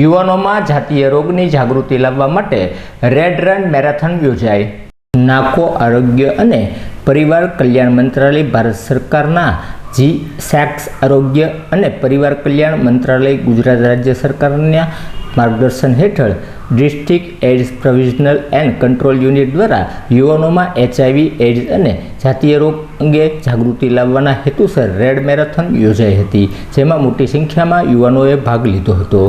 યુવાનોમાં જાતીય રોગની જાગૃતિ લાવવા માટે રેડ રન મેરેથોન યોજાઈ નાકો આરોગ્ય અને પરિવાર કલ્યાણ મંત્રાલય, ભારત સરકારના જી સેક્સ આરોગ્ય અને પરિવાર કલ્યાણ મંત્રાલય, ગુજરાત રાજ્ય સરકારના માર્ગદર્શન હેઠળ district AIDS provisional and control unit દ્વારા યુવાનોમાં એચઆઈવી એડ્સ અને જાતીય રોગ અંગે જાગૃતિ લાવવાના હેતુસર રેડ મેરેથોન યોજાઈ હતી, જેમાં મોટી સંખ્યામાં યુવાનોએ ભાગ લીધો હતો.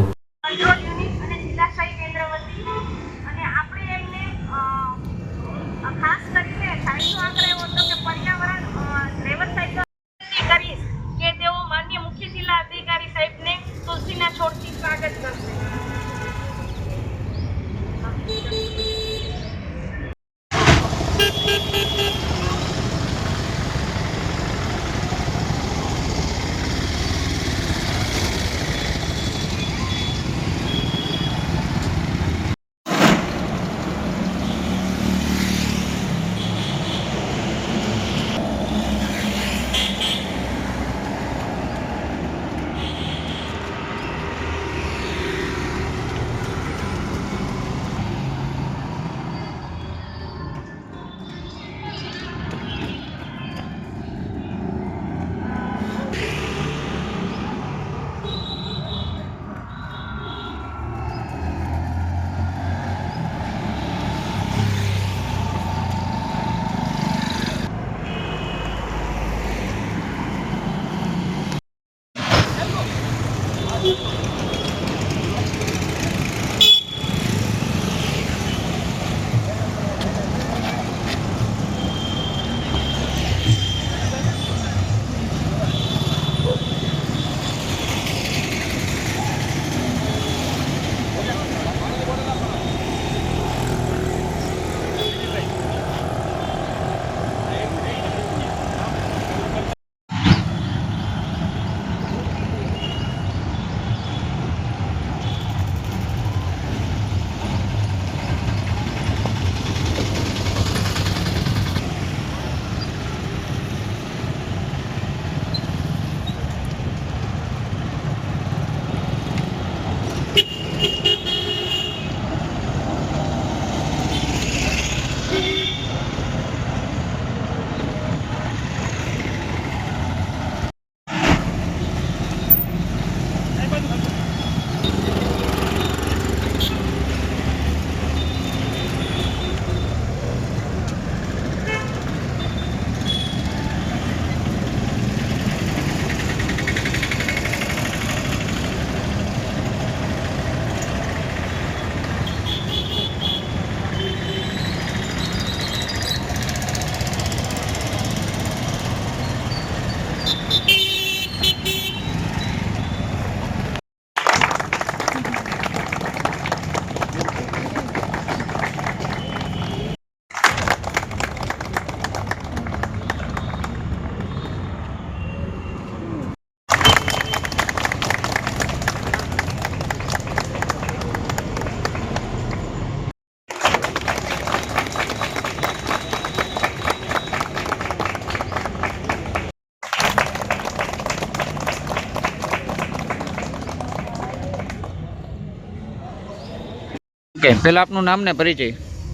ઓકે પહેલાં આપનું નામ ને પરિચય?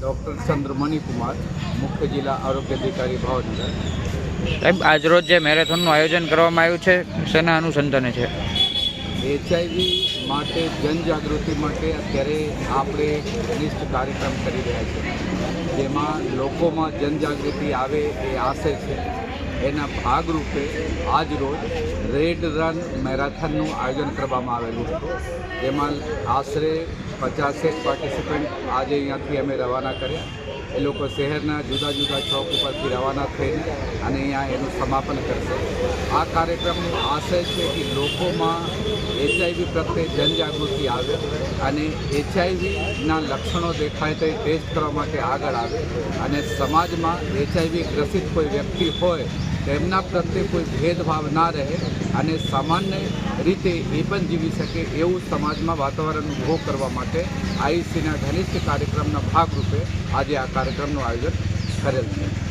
ડૉક્ટર ચંદ્રમણિ કુમાર મુખ્ય જિલ્લા આરોગ્ય અધિકારી ભાવનગર. સાહેબ આજરોજ જે મેરેથોનનું આયોજન કરવામાં આવ્યું છે શેના અનુસંધાને છે? એચઆઈવી માટે જનજાગૃતિ માટે અત્યારે આપણે નિષ્ઠ કાર્યક્રમ કરી રહ્યા છીએ. જેમાં લોકોમાં જનજાગૃતિ આવે એ આશય છે. એના ભાગરૂપે આજ રોજ રેડ રન મેરાથનનું આયોજન કરવામાં આવેલું હતું. જેમાં આશરે પચાસેક પાર્ટિસિપન્ટ આજે અહીંયાથી અમે રવાના કર્યા. એ લોકો શહેરના જુદા જુદા ચોક ઉપરથી રવાના થઈને અને અહીંયા એનું સમાપન કરશે. આ કાર્યક્રમનો આશય છે કે લોકોમાં એચઆઈવી પ્રત્યે જનજાગૃતિ આવે અને એચઆઈવીના લક્ષણો દેખાય તો ટેસ્ટ કરવા માટે આગળ આવે. અને સમાજમાં એચઆઈવી ગ્રસિત કોઈ વ્યક્તિ હોય તેમના પ્રત્યે કોઈ ભેદભાવ ના રહે અને સામાન્ય રીતે એ પણ જીવી શકે એવું સમાજમાં વાતાવરણ ઊભું કરવા માટે આઈસીના ઘનિષ્ઠ કાર્યક્રમના ભાગરૂપે આજે આ કાર્યક્રમનું આયોજન કરેલ છે.